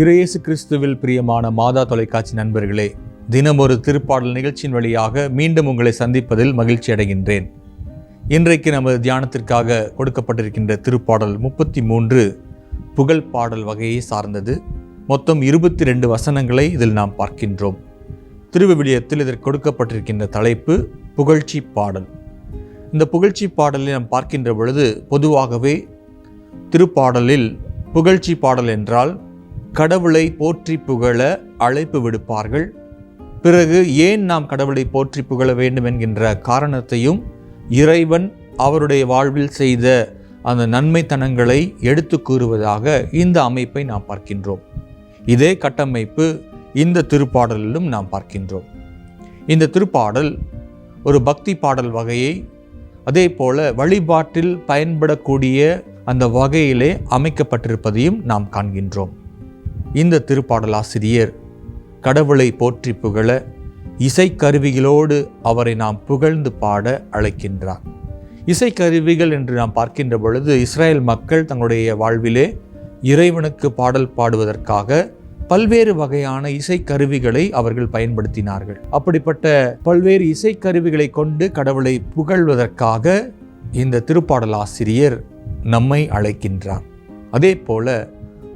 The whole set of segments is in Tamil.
இறையேசு கிறிஸ்துவில் பிரியமான மாதா தொலைக்காட்சி நண்பர்களே தினம் ஒரு திருப்பாடல் நிகழ்ச்சியின் வழியாக மீண்டும் உங்களை சந்திப்பதில் மகிழ்ச்சி அடைகின்றேன். இன்றைக்கு நமது தியானத்திற்காக கொடுக்கப்பட்டிருக்கின்ற திருப்பாடல் முப்பத்தி மூன்று புகழ் பாடல் வகையை சார்ந்தது. மொத்தம் இருபத்தி ரெண்டு வசனங்களை இதில் நாம் பார்க்கின்றோம். திருவிவிலியத்தில் இதற்கு கொடுக்கப்பட்டிருக்கின்ற தலைப்பு புகழ்ச்சி பாடல். இந்த புகழ்ச்சி பாடலை நாம் பார்க்கின்ற பொழுது பொதுவாகவே திருப்பாடலில் புகழ்ச்சி பாடல் என்றால் கடவுளை போற்றி புகழ அழைப்பு விடுப்பார்கள். பிறகு ஏன் நாம் கடவுளை போற்றி புகழ வேண்டும் என்கின்ற காரணத்தையும் இறைவன் அவருடைய வாழ்வில் செய்த அந்த நன்மைத்தனங்களை எடுத்து கூறுவதாக இந்த அமைப்பை நாம் பார்க்கின்றோம். இதே கட்டமைப்பு இந்த திருப்பாடலிலும் நாம் பார்க்கின்றோம். இந்த திருப்பாடல் ஒரு பக்தி பாடல் வகையை அதே போல வழிபாட்டில் பயன்படக்கூடிய அந்த வகையிலே அமைக்கப்பட்டிருப்பதையும் நாம் காண்கின்றோம். இந்த திருப்பாடலாசிரியர் கடவுளை போற்றி புகழ இசைக்கருவிகளோடு அவரை நாம் புகழ்ந்து பாட அழைக்கின்றார். இசைக்கருவிகள் என்று நாம் பார்க்கின்ற பொழுது இஸ்ரேல் மக்கள் தங்களுடைய வாழ்விலே இறைவனுக்கு பாடல் பாடுவதற்காக பல்வேறு வகையான இசைக்கருவிகளை அவர்கள் பயன்படுத்தினார்கள். அப்படிப்பட்ட பல்வேறு இசைக்கருவிகளை கொண்டு கடவுளை புகழ்வதற்காக இந்த திருப்பாடல் ஆசிரியர் நம்மை அழைக்கின்றார். அதே போல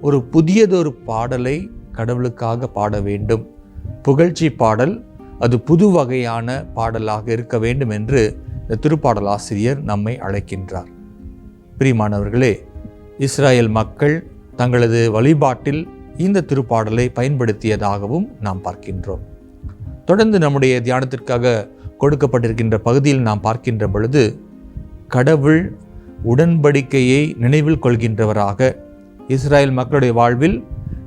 ஒரு புதியதொரு பாடலை கடவுளுக்காக பாட வேண்டும். புகழ்ச்சி பாடல் அது புது வகையான பாடலாக இருக்க வேண்டும் என்று இந்த திருப்பாடல் ஆசிரியர் நம்மை அழைக்கின்றார். பிரியமானவர்களே இஸ்ராயல் மக்கள் தங்களது வழிபாட்டில் இந்த திருப்பாடலை பயன்படுத்தியதாகவும் நாம் பார்க்கின்றோம். தொடர்ந்து நம்முடைய தியானத்திற்காக கொடுக்கப்பட்டிருக்கின்ற பகுதியில் நாம் பார்க்கின்ற பொழுது கடவுள் உடன்படிக்கையை நினைவில் கொள்கின்றவராக இஸ்ராயல் மக்களுடைய வாழ்வில்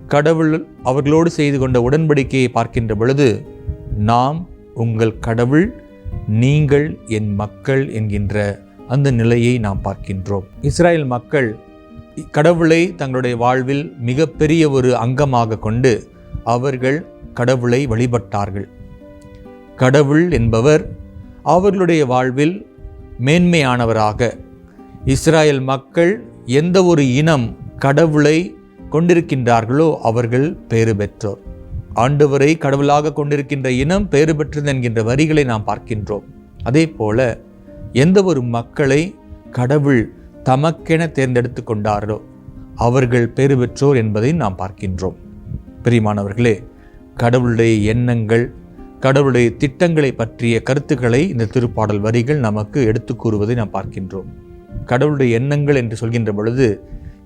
கடவுள் அவர்களோடு செய்து கொண்ட உடன்படிக்கையை பார்க்கின்ற பொழுது நாம் உங்கள் கடவுள் நீங்கள் என் மக்கள் என்கின்ற அந்த நிலையை நாம் பார்க்கின்றோம். இஸ்ராயல் மக்கள் கடவுளை தங்களுடைய வாழ்வில் மிகப்பெரிய ஒரு அங்கமாக கொண்டு அவர்கள் கடவுளை வழிபட்டார்கள். கடவுள் என்பவர் அவர்களுடைய வாழ்வில் மேன்மையானவராக இஸ்ராயல் மக்கள் எந்த ஒரு இனம் கடவுளை கொண்டிருக்கின்றார்களோ அவர்கள் பேறு பெற்றோர். ஆண்டவரை கடவுளாக கொண்டிருக்கின்ற இனம் பேறு பெற்றது என்கின்ற வரிகளை நாம் பார்க்கின்றோம். அதே போல எந்த ஒரு மக்களை கடவுள் தமக்கென தேர்ந்தெடுத்து கொண்டாரோ அவர்கள் பேறு பெற்றோர் என்பதை நாம் பார்க்கின்றோம். பிரியமானவர்களே கடவுளுடைய எண்ணங்கள் கடவுளுடைய திட்டங்களை பற்றிய கருத்துக்களை இந்த திருப்பாடல் வரிகள் நமக்கு எடுத்து கூறுவதை நாம் பார்க்கின்றோம். கடவுளுடைய எண்ணங்கள் என்று சொல்கின்ற பொழுது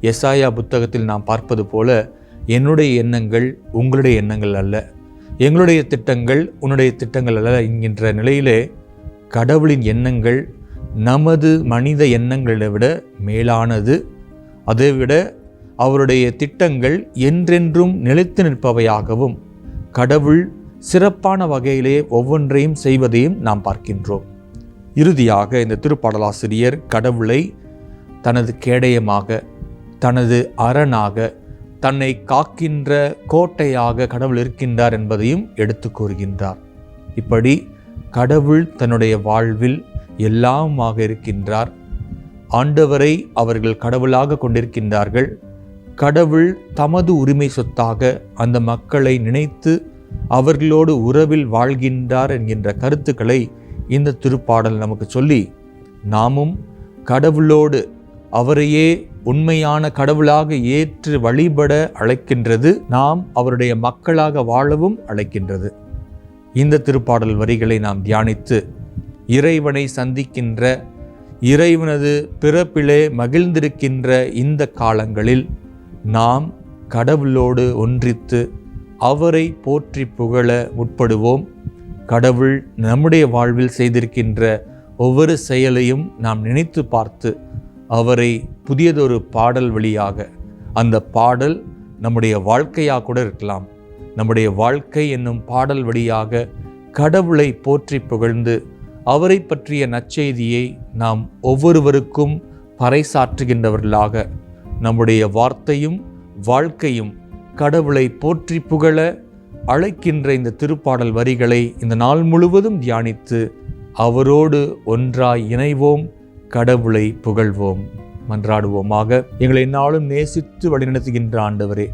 எஸ்ஆயா புத்தகத்தில் நாம் பார்ப்பது போல என்னுடைய எண்ணங்கள் உங்களுடைய எண்ணங்கள் அல்ல. எங்களுடைய திட்டங்கள் உன்னுடைய திட்டங்கள் அல்ல என்கின்ற நிலையிலே கடவுளின் எண்ணங்கள் நமது மனித எண்ணங்களை விட மேலானது. அதைவிட அவருடைய திட்டங்கள் என்றென்றும் நிலைத்து நிற்பவையாகவும் கடவுள் சிறப்பான வகையிலே ஒவ்வொன்றையும் செய்வதையும் நாம் பார்க்கின்றோம். இறுதியாக இந்த திருப்பாடலாசிரியர் கடவுளை தனது கேடயமாக தனது அரணாக தன்னை காக்கின்ற கோட்டையாக கடவுள் இருக்கின்றார் என்பதையும் எடுத்து கூறுகின்றார். இப்படி கடவுள் தன்னுடைய வாழ்வில் எல்லாமாக இருக்கின்றார். ஆண்டவரை அவர்கள் கடவுளாக கொண்டிருக்கின்றார்கள். கடவுள் தமது உரிமை சொத்தாக அந்த மக்களை நினைத்து அவர்களோடு உறவில் வாழ்கின்றார் என்கின்ற கருத்துக்களை இந்த திருப்பாடல் நமக்கு சொல்லி நாமும் கடவுளோடு அவரையே உண்மையான கடவுளாக ஏற்று வழிபட அழைக்கின்றது நாம் அவருடைய மக்களாக வாழவும் அழைக்கின்றது. இந்த திருப்பாடல் வரிகளை நாம் தியானித்து இறைவனை சந்திக்கின்ற இறைவனது பிறப்பிலே மகிழ்ந்திருக்கின்ற இந்த காலங்களில் நாம் கடவுளோடு ஒன்றித்து அவரை போற்றி புகழ முற்படுவோம். கடவுள் நம்முடைய வாழ்வில் செய்திருக்கின்ற ஒவ்வொரு செயலையும் நாம் நினைத்து பார்த்து அவரை புதியதொரு பாடல் வழியாக அந்த பாடல் நம்முடைய வாழ்க்கையாக கூட இருக்கலாம். நம்முடைய வாழ்க்கை என்னும் பாடல் வழியாக கடவுளை போற்றி புகழ்ந்து அவரை பற்றிய நற்செய்தியை நாம் ஒவ்வொருவருக்கும் பறைசாற்றுகின்றவர்களாக நம்முடைய வார்த்தையும் வாழ்க்கையும் கடவுளை போற்றி புகழ அழைக்கின்ற இந்த திருப்பாடல் வரிகளை இந்த நாள் முழுவதும் தியானித்து அவரோடு ஒன்றாய் இணைவோம். கடவுளை புகழ்வோம் மன்றாடுவோமாக. எங்களை நாளும் நேசித்து வழிநடத்துகின்ற ஆண்டவரே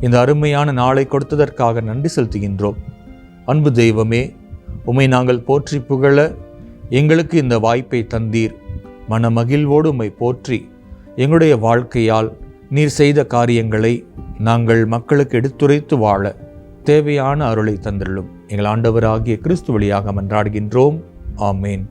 இந்த அருமையான நாளை கொடுத்ததற்காக நன்றி செலுத்துகின்றோம். அன்பு தெய்வமே உம்மை நாங்கள் போற்றி புகழ எங்களுக்கு இந்த வாய்ப்பை தந்தீர். மன மகிழ்வோடு உம்மை போற்றி எங்களுடைய வாழ்க்கையால் நீர் செய்த காரியங்களை நாங்கள் மக்களுக்கு எடுத்துரைத்து வாழ தேவையான அருளை தந்துள்ளும் எங்கள் ஆண்டவராகிய கிறிஸ்து வழியாக மன்றாடுகின்றோம். ஆமேன்.